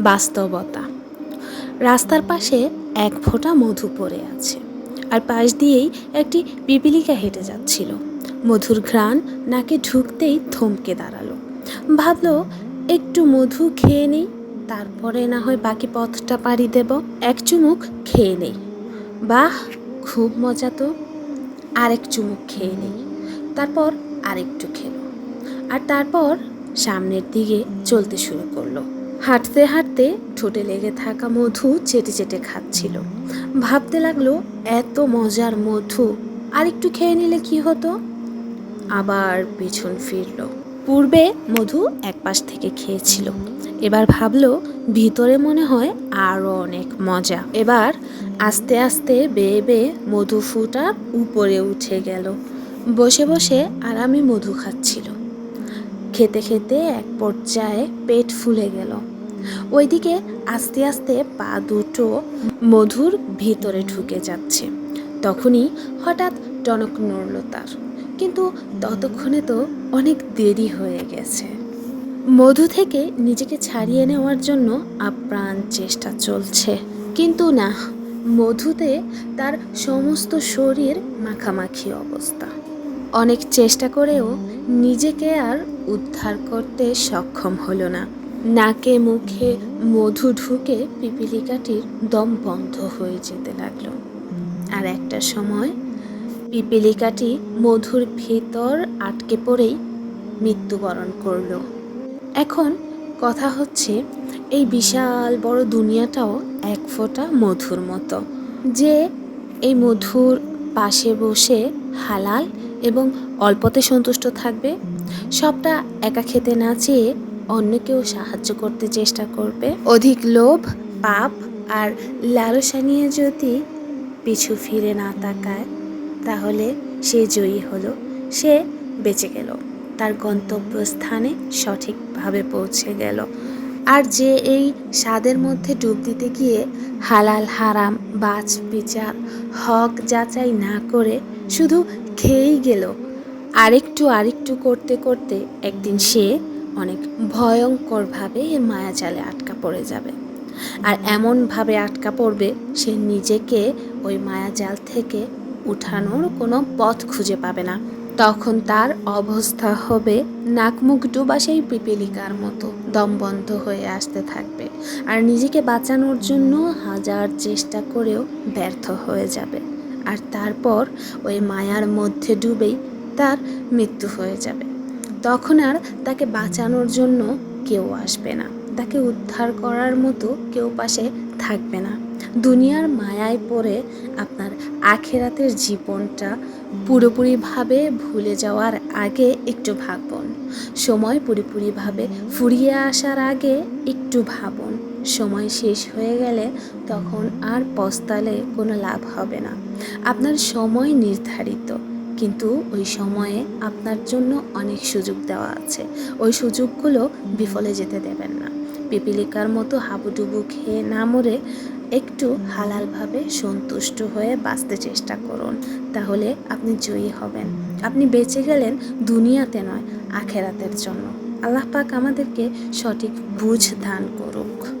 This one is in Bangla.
বাস্তবতা। রাস্তার পাশে এক ফোঁটা মধু পড়ে আছে আর পাশ দিয়েই একটি পিপিলিকা হেঁটে যাচ্ছিল। মধুর ঘ্রাণ নাকে ঢুকতেই থমকে দাঁড়াল। ভাবলো, একটু মধু খেয়ে নেই, তারপরে না হয় বাকি পথটা পাড়ি দেব। এক চুমুক খেয়ে নেই। বাহ, খুব মজা তো। আরেক চুমুক খেয়ে নেই। তারপর আরেকটু খেলো। আর তারপর সামনের দিকে চলতে শুরু করল। হাঁটতে হাঁটতে ঠোঁটে লেগে থাকা মধু চেটে চেটে খাচ্ছিল। ভাবতে লাগল, এত মজার মধু আর একটু খেয়ে নিলে কি হতো? আবার পিছন ফিরলো। পূর্বে মধু এক পাশ থেকে খেয়েছিল। এবার ভাবলো, ভিতরে মনে হয় আরও অনেক মজা। এবার আস্তে আস্তে বেয়ে বেয়ে মধু ফুটার উপরে উঠে গেল। বসে বসে আরামে মধু খাচ্ছিল। খেতে খেতে এক পর্যায়ে পেট ফুলে গেল। ওইদিকে আস্তে আস্তে পা দুটো মধুর ভিতরে ঢুকে যাচ্ছে। তখনই হঠাৎ টনক নড়ল তার। কিন্তু ততক্ষণে তো অনেক দেরি হয়ে গেছে। মধু থেকে নিজেকে ছাড়িয়ে নেওয়ার জন্য আপ্রাণ চেষ্টা চলছে। কিন্তু না, মধুতে তার সমস্ত শরীর মাখামাখি অবস্থা। অনেক চেষ্টা করেও নিজেকে আর উদ্ধার করতে সক্ষম হলো না। নাকে মুখে মধু ঢুকে পিপিলিকাটির দম বন্ধ হয়ে যেতে লাগল। আর একটা সময় পিপিলিকাটি মধুর ভিতর আটকে পড়েই মৃত্যুবরণ করল। এখন কথা হচ্ছে, এই বিশাল বড় দুনিয়াটাও এক ফোঁটা মধুর মতো, যে এই মধুর পাশে বসে হালাল এবং অল্পতে সন্তুষ্ট থাকবে। সবটা একা খেতে না চেয়ে অন্যকেও সাহায্য করতে চেষ্টা করবে। অধিক লোভ, পাপ আর লালসা নিয়ে যদি পিছু ফিরে না তাকায়, তাহলে সে জয়ী হলো। সে বেঁচে গেল। তার গন্তব্যস্থানে সঠিকভাবে পৌঁছে গেল। আর যে এই স্বাদের মধ্যে ডুব দিতে গিয়ে হালাল, হারাম, বাজ, বিচার, হক যাচাই না করে শুধু খেয়েই গেল। আরেকটু আরেকটু করতে করতে একদিন সে অনেক ভয়ঙ্করভাবে এর মায়াজালে আটকা পড়ে যাবে। আর এমনভাবে আটকা পড়বে, সে নিজেকে ওই মায়াজাল থেকে উঠানোর কোনো পথ খুঁজে পাবে না। তখন তার অবস্থা হবে নাক মুখ ডুবা সেই পিপিলিকার মতো দম বন্ধ হয়ে আসতে থাকবে। আর নিজেকে বাঁচানোর জন্য হাজার চেষ্টা করেও ব্যর্থ হয়ে যাবে। আর তারপর ওই মায়ার মধ্যে ডুবেই তার মৃত্যু হয়ে যাবে। তখন আর তাকে বাঁচানোর জন্য কেউ আসবে না। তাকে উদ্ধার করার মতো কেউ পাশে থাকবে না। দুনিয়ার মায়ায় পড়ে আপনার আখেরাতের জীবনটা পুরোপুরিভাবে ভুলে যাওয়ার আগে একটু ভাবুন। সময় পুরোপুরিভাবে ফুরিয়ে আসার আগে একটু ভাবুন। সময় শেষ হয়ে গেলে তখন আর পস্তালে কোনো লাভ হবে না। আপনার সময় নির্ধারিত। কিন্তু ওই সময়ে আপনার জন্য অনেক সুযোগ দেওয়া আছে। ওই সুযোগগুলো বিফলে যেতে দেবেন না। পিপিলিকার মতো হাবুডুবু খেয়ে না মরে একটু হালালভাবে সন্তুষ্ট হয়ে বাঁচতে চেষ্টা করুন। তাহলে আপনি জয়ী হবেন। আপনি বেঁচে গেলেন দুনিয়াতে নয়, আখেরাতের জন্য। আল্লাহ পাক আমাদেরকে সঠিক বুঝ দান করুক।